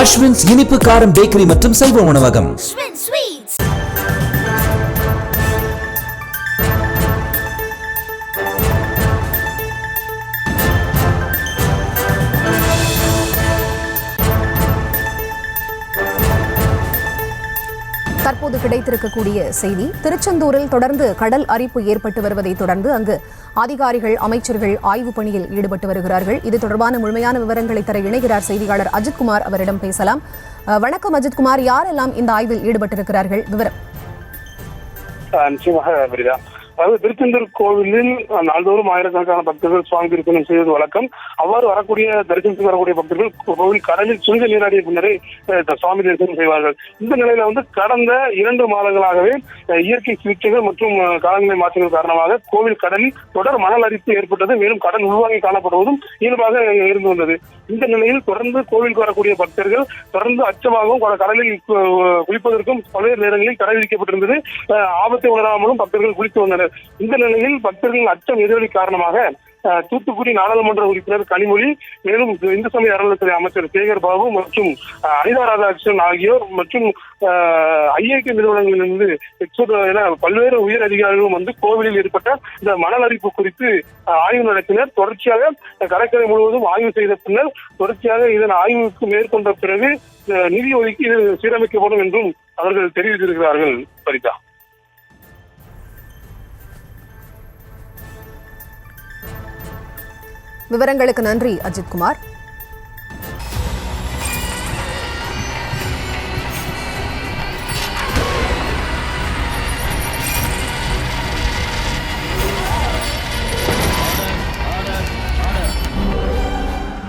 அஸ்வின்ஸ் இனிப்பு காரம் பேக்கரி மற்றும் சைவ உணவகம். தற்போது கிடைத்திருக்கக்கூடிய செய்தி. திருச்செந்தூரில் தொடர்ந்து கடல் அரிப்பு ஏற்பட்டு வருவதை தொடர்ந்து அங்கு அதிகாரிகள் அமைச்சர்கள் ஆய்வுப் பணியில் ஈடுபட்டு வருகிறார்கள். இது தொடர்பான முழுமையான விவரங்களை தர இணைகிறார் செய்தியாளர் அஜித்குமார். அவரிடம் பேசலாம். அஹ், வணக்கம் அஜித்குமார். யாரெல்லாம் இந்த ஆய்வில் ஈடுபட்டிருக்கிறார்கள்? விவரம். நிச்சயமாக அதாவது திருச்செந்தூர் கோவிலில் நாள்தோறும் ஆயிரக்கணக்கான பக்தர்கள் சுவாமி தரிசனம் செய்வது வழக்கம். அவ்வாறு வரக்கூடிய தரிசனத்துக்கு வரக்கூடிய பக்தர்கள் கோவில் கடலில் சுங்க நீராடிய பின்னரே சுவாமி தரிசனம் செய்வார்கள். இந்த நிலையில வந்து கடந்த இரண்டு மாதங்களாகவே இயற்கை சிகிச்சைகள் மற்றும் காலநிலை மாற்றங்கள் காரணமாக கோவில் கடலில் தொடர் மணல் அரிப்பு ஏற்பட்டது. மேலும் கடல் உருவாகி காணப்படுவதும் இயல்பாக இருந்து வந்தது. இந்த நிலையில் தொடர்ந்து கோவிலுக்கு வரக்கூடிய பக்தர்கள் தொடர்ந்து அச்சமாகவும் கடலில் கு- குளிப்பதற்கும் பல்வேறு நேரங்களில் கடை விதிக்கப்பட்டிருந்தது. ஆபத்தை உணராமலும் பக்தர்கள் குளித்து வந்தனர். இந்த நிலையில் பக்தர்களின் அச்சம் எதிரொலி காரணமாக தூத்துக்குடி நாடாளுமன்ற உறுப்பினர் கனிமொழி மேலும் இந்து சமய அறநிலைத்துறை அமைச்சர் சேகர் பாபு மற்றும் அனிதா ராதாகிருஷ்ணன் ஆகியோர் மற்றும் ஐஐடி நிறுவனங்களிலிருந்து என பல்வேறு உயர் அதிகாரிகளும் வந்து கோவிலில் ஏற்பட்ட இந்த மணல் அரிப்பு குறித்து ஆஹ் ஆய்வு நடத்தினர். தொடர்ச்சியாக கடற்கரை முழுவதும் ஆய்வு செய்த பின்னர் தொடர்ச்சியாக இதன் ஆய்வுக்கு மேற்கொண்ட பிறகு ஆஹ் நிதி ஒதுக்கீடு சீரமைக்கப்படும் என்றும் அவர்கள் தெரிவித்திருக்கிறார்கள் பரிதா. விவரங்களுக்கு நன்றி அஜித்குமார்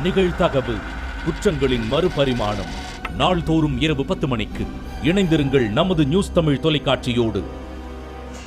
நிகழ்தகவு குற்றங்களின் மறுபரிமாணம். நாள்தோறும் இரவு பத்து மணிக்கு இணைந்திருங்கள் நமது நியூஸ் தமிழ் தொலைக்காட்சியோடு.